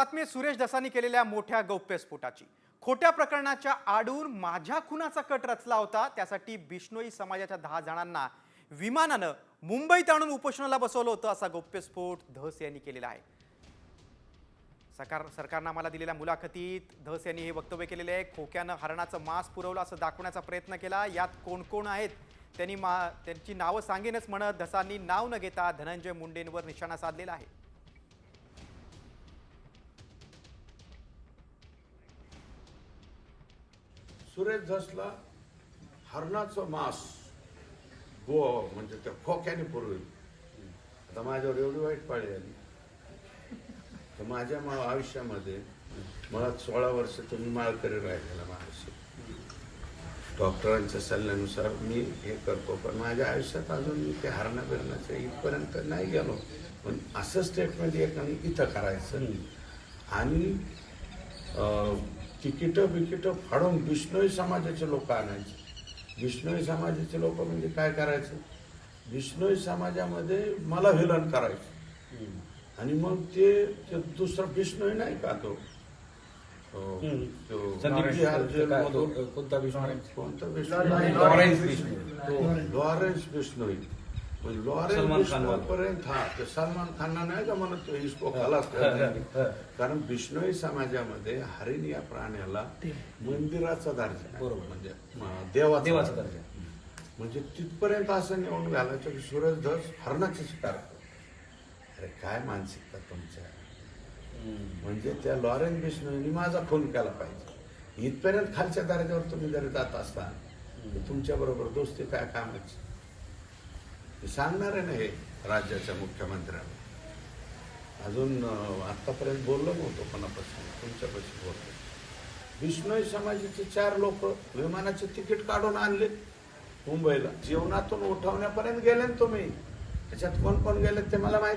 बातमी सुरेश दसानी केलेल्या मोठ्या गौप्यस्फोटाची. खोट्या प्रकरणाच्या आडून माझ्या खुनाचा कट रचला होता त्यासाठी बिष्णोई समाजाच्या दहा जणांना विमानानं मुंबईत आणून उपोषणाला बसवलं होतं असा गौप्यस्फोट धस यांनी केलेला आहे. सरकार सरकारनं आम्हाला दिलेल्या मुलाखतीत धस यांनी हे वक्तव्य केलेले आहे. खोक्यानं हरणाचं मांस पुरवलं असं दाखवण्याचा प्रयत्न केला. यात कोण कोण आहेत त्यांनी मा त्यांची नावं सांगेनच म्हणत धसांनी नाव न घेता धनंजय मुंडेंवर निशाणा साधलेला आहे. सुरेश धसला हरणाचं मांस गो म्हणजे त्या खोक्याने पुरवेल. आता माझ्यावर एवढी वाईट पाळी आली. तर माझ्या मा आयुष्यामध्ये मला सोळा वर्ष तुम्ही माळकरी राहिलेला माणूस डॉक्टरांच्या सल्ल्यानुसार मी हे करतो पण माझ्या आयुष्यात अजून मी ते हरणं करण्याचं इथपर्यंत नाही गेलो. पण असं स्टेटमेंट एक इथं करायचं आणि तिकीटं बिकीटं फाडून बिष्णोई समाजाचे लोक आणायचे. बिष्णोई समाजाचे लोक म्हणजे काय करायचं? बिष्णोई समाजामध्ये मला विलन करायचं. आणि मग ते ते दुसरा बिष्णोई नाही का तो? कोणता बिष्णोई लॉरेन्स बिष्णोई. म्हणजे सलमान खान पर्यंत हा ते सलमान खानना नाही का म्हणत तो इसको खलास. कारण बिष्णोई समाजामध्ये हरिण या प्राण्याला मंदिराचा दर्जा. बरोबर. म्हणजे म, देवाचा दर्जा. म्हणजे तिथपर्यंत असं निवडून घालायचं की सूरज धस हरणाचा शिकार. अरे काय मानसिकता तुमच्या म्हणजे त्या लॉरेन्स बिष्णोईनी माझा फोन केला पाहिजे इथपर्यंत खालच्या दर्जावर तुम्ही जरी जात असता तुमच्या बरोबर दोस्ती काय कामाची सांगणार आहे ना हे राज्याच्या मुख्यमंत्र्यांना. अजून आत्तापर्यंत आतापर्यंत बोललो नव्हतो कोणापासून तुमच्यापाशी बोलतो विष्णोई समाजाचे चार लोक विमानाचे तिकीट काढून आणले मुंबईला. जीवनातून उठवण्यापर्यंत गेले ना तुम्ही. त्याच्यात कोण कोण गेले ते मला माहिती